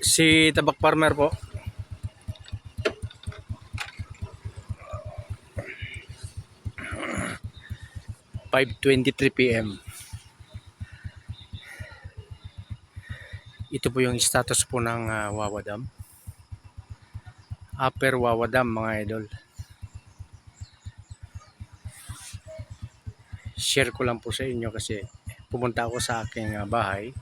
Si Tabak Farmer po. Five twenty-three PM. Ito po yung status po ng ah, Wawa Dam. Upper Wawa Dam mga idol. Share ko lang po sa inyo kasi pumunta ako sa aking ah, bahay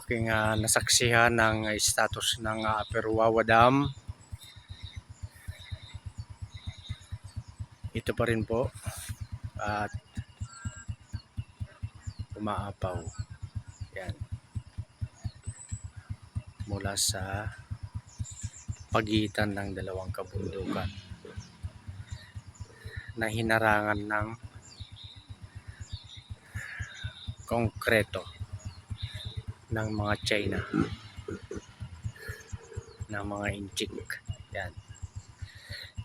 aking ah, nasaksihan ng ah, status ng uh, Upper Wawa Dam. Ito pa rin po at umaapaw. Yan. Mula sa pagitan ng dalawang kabundukan na hinarangan ng konkreto ng mga China. Ng mga inchik yan.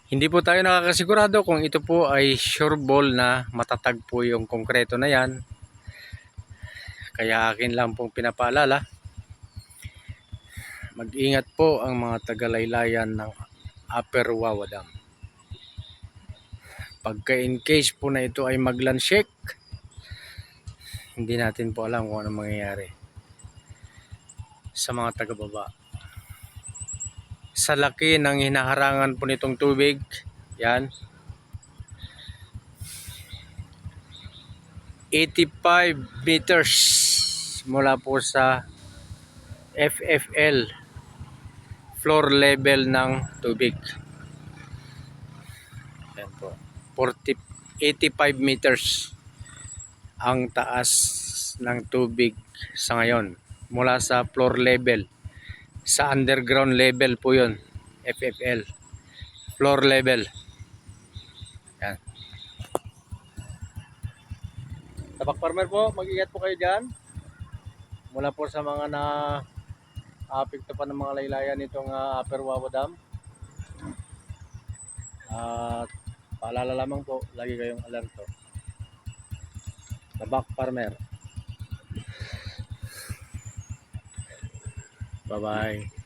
Hindi po tayo nakakasigurado kung ito po ay sure ball na matatag po yung konkreto na yan. Kaya akin lang pong pinapaalala mag-ingat po ang mga tagalaylayan ng Upper Wawa Dam. Pagka in case po na ito ay maglandshake hindi natin po alam kung ano mangyayari sa mga taga-baba. Sa laki ng hinaharangan po nitong tubig, yan. 85 meters mula po sa FFL floor level ng tubig. Yan po. 40, 85 meters ang taas ng tubig sa ngayon mula sa floor level. Sa underground level po yun FFL floor level. Yan. Tabak farmer po mag-ingat po kayo dyan. Mula po sa mga na apekto pa ng mga laylayan itong uh, Upper Wawa Dam. At paalala lamang po lagi kayong alerto. Tabak farmer 拜拜。